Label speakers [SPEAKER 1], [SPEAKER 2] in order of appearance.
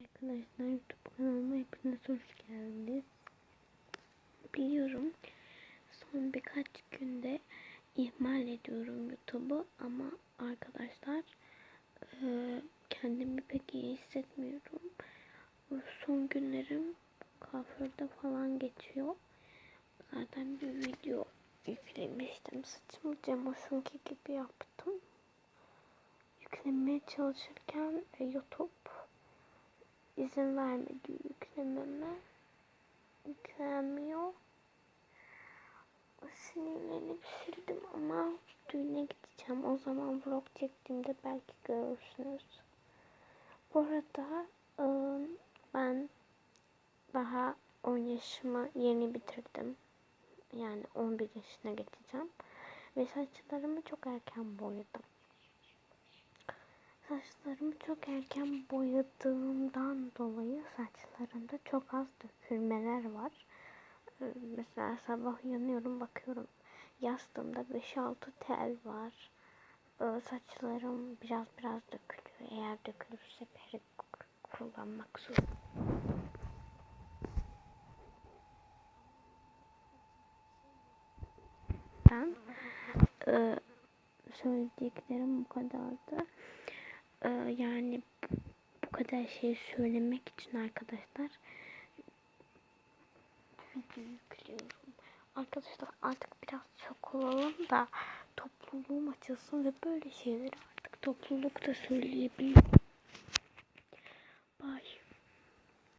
[SPEAKER 1] Arkadaşlar YouTube kanalıma hepiniz hoş geldiniz. Biliyorum son birkaç günde ihmal ediyorum YouTube'u ama arkadaşlar kendimi pek iyi hissetmiyorum. Son günlerim kafırda falan geçiyor. Zaten bir video yüklemiştim. Saçımı Cemoş'unki gibi yaptım. Yüklemeye çalışırken e, YouTube izin vermedi yüklememe. Yüklenmiyor. Sinirlenip sildim ama düğüne gideceğim. O zaman vlog çektiğimde belki görürsünüz. Bu arada ıı, ben daha 10 yaşımı yeni bitirdim. Yani 11 yaşına geçeceğim. Ve saçlarımı çok erken boyadım. Saçlarımı çok erken boyadığımdan dolayı saçlarımda çok az dökülmeler var. Ee, Mesela sabah uyanıyorum bakıyorum yastığımda 5-6 tel var. Ee, Saçlarım biraz biraz dökülüyor. Eğer dökülürse perik kullanmak zorundayım. Ben e, söyleyeceklerim bu kadardı. E, yani bu, kadar şey söylemek için arkadaşlar yüklüyorum. Arkadaşlar artık biraz çok olalım da topluluğum açılsın ve böyle şeyleri artık toplulukta söyleyebilirim.